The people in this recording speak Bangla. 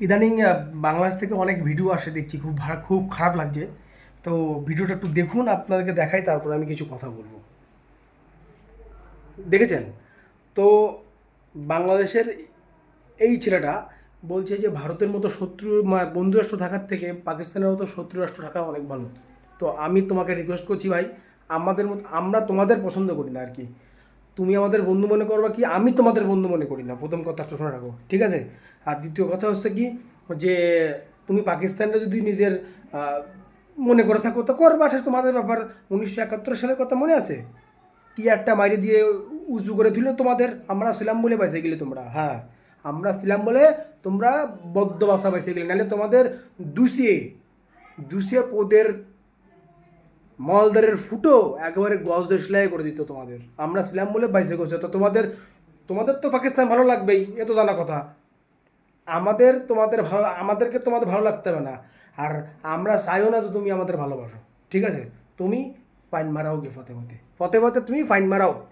ইদানিং বাংলাদেশ থেকে অনেক ভিডিও আসে দেখছি, খুব খুব খারাপ লাগছে। তো ভিডিওটা একটু দেখুন, আপনাদেরকে দেখাই, তারপর আমি কিছু কথা বলব। দেখেছেন? তো বাংলাদেশের এই ছেলেটা বলছে যে, ভারতের মতো শত্রু বন্ধু রাষ্ট্র থাকার থেকে পাকিস্তানের মতো শত্রু রাষ্ট্র থাকা অনেক ভালো। তো আমি তোমাকে রিকোয়েস্ট করছি ভাই, আমাদের মতো, আমরা তোমাদের পছন্দ করি না আর কি। তুমি আমাদের বন্ধু মনে করবা কি? আমি তোমাদের বন্ধু মনে করি না। প্রথম কথা শোনা রাখো, ঠিক আছে? আর দ্বিতীয় কথা হচ্ছে কি? যে তুমি পাকিস্তানটা যদি নিজের মনে করে থাকো, তো করবা। সে তোমাদের ব্যাপার উনিশশো একাত্তর সালের কথা মনে আছে? টিয়ারটা মাইরে দিয়ে উঁচু করে দিল তোমাদের। আমরা ছিলাম বলে বাইসে গেলে তোমরা হ্যাঁ। আমরা ছিলাম বলে তোমরা বদ্ধ বাসা বাইসে গেলে। নাহলে তোমাদের দুষিয়ে দুষিয়ে পোদের মলদারের ফুটো একেবারে গজ দেশলাই করে দিত তোমাদের। আমরা ছিলাম বলে বাইসে করছে তো তোমাদের তোমাদের তো পাকিস্তান ভালো লাগবেই, এ তো জানা কথা। আমাদের তোমাদের ভালো, আমাদেরকে তোমাদের ভালো লাগতে হবে না। আর আমরা চাইও না যে তুমি আমাদের ভালোবাসো। ঠিক আছে? তুমি ফাইন মারাও গে ফতে ফতে ফতে তুমি ফাইন মারাও।